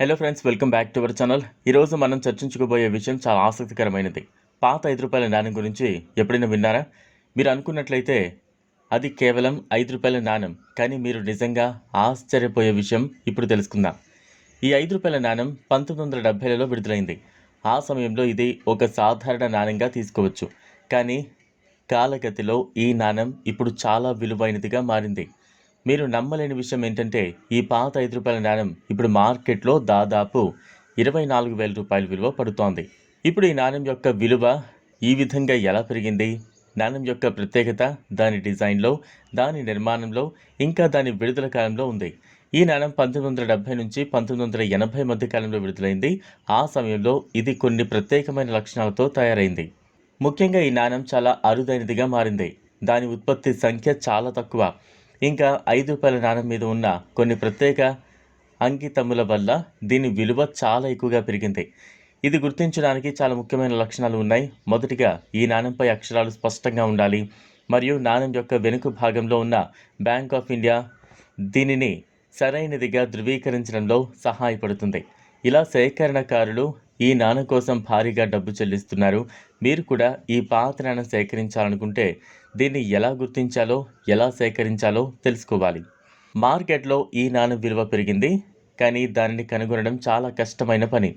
Hello friends welcome back to our channel ఈరోజు మనం చర్చించుకోబోయే విషయం చాలా ఆసక్తికరమైనది. పాత ఐదు రూపాయల నాణ్యం గురించి ఎప్పుడైనా విన్నారా? మీరు అనుకున్నట్లయితే అది కేవలం ఐదు రూపాయల నాణ్యం కానీ మీరు నిజంగా ఆశ్చర్యపోయే విషయం ఇప్పుడు తెలుసుకుందాం. ఈ ఐదు రూపాయల నాణ్యం పంతొమ్మిది వందల డెబ్బైలలో విడుదలైంది. ఆ సమయంలో ఇది ఒక సాధారణ నాణ్యంగా తీసుకోవచ్చు. కానీ కాలగతిలో ఈ నాణ్యం ఇప్పుడు చాలా విలువైనదిగా మారింది. మీరు నమ్మలేని విషయం ఏంటంటే ఈ పాత ఐదు రూపాయల నాణ్యం ఇప్పుడు మార్కెట్లో దాదాపు ఇరవై నాలుగు వేల రూపాయల విలువ పడుతోంది. ఇప్పుడు ఈ నాణ్యం యొక్క విలువ ఈ విధంగా ఎలా పెరిగింది? నాణ్యం యొక్క ప్రత్యేకత దాని డిజైన్లో దాని నిర్మాణంలో ఇంకా దాని విడుదల కాలంలో ఉంది. ఈ నాణ్యం పంతొమ్మిది వందల డెబ్బై నుంచి పంతొమ్మిది వందల ఎనభై మధ్య కాలంలో విడుదలైంది. ఆ సమయంలో ఇది కొన్ని ప్రత్యేకమైన లక్షణాలతో తయారైంది. ముఖ్యంగా ఈ నాణ్యం చాలా అరుదైనదిగా మారింది. దాని ఉత్పత్తి సంఖ్య చాలా తక్కువ. ఇంకా ఐదు రూపాయల నాణ్యం మీద ఉన్న కొన్ని ప్రత్యేక అంకితముల వల్ల దీని విలువ చాలా ఎక్కువగా పెరిగింది. ఇది గుర్తించడానికి చాలా ముఖ్యమైన లక్షణాలు ఉన్నాయి. మొదటిగా ఈ నాణ్యంపై అక్షరాలు స్పష్టంగా ఉండాలి. మరియు నాణ్యం యొక్క వెనుక భాగంలో ఉన్న బ్యాంక్ ఆఫ్ ఇండియా దీనిని సరైనదిగా ధృవీకరించడంలో సహాయపడుతుంది. ఇలా సేకరణకారులు ఈ నాన్న కోసం భారీగా డబ్బు చెల్లిస్తున్నారు. మీరు కూడా ఈ పాత నాణం సేకరించాలనుకుంటే దీన్ని ఎలా గుర్తించాలో ఎలా సేకరించాలో తెలుసుకోవాలి. మార్కెట్లో ఈ నాణం విలువ పెరిగింది కానీ దానిని కనుగొనడం చాలా కష్టమైన పని.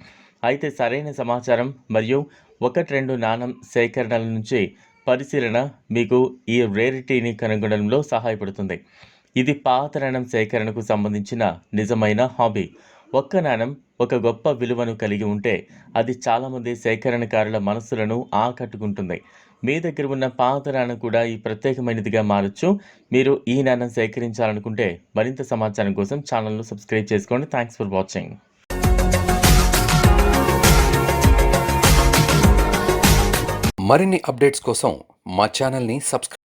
అయితే సరైన సమాచారం మరియు ఒకటి రెండు నాణం సేకరణల నుంచి పరిశీలన మీకు ఈ రేరిటీని కనుగొనడంలో సహాయపడుతుంది. ఇది పాత నాణం సేకరణకు సంబంధించిన నిజమైన హాబీ. ఒక్క నాణం ఒక గొప్ప విలువను కలిగి ఉంటే అది చాలామంది సేకరణకారుల మనసులను ఆకట్టుకుంటుంది. మీ దగ్గర ఉన్న పాత నాణం కూడా ఈ ప్రత్యేకమైనదిగా మారచ్చు. మీరు ఈ నాణం సేకరించాలనుకుంటే మరింత సమాచారం కోసం ఛానల్ను సబ్స్క్రైబ్ చేసుకోండి. థ్యాంక్స్ ఫర్ వాచింగ్ మరిన్ని అప్డేట్స్ కోసం మా ఛానల్ని సబ్స్క్రైబ్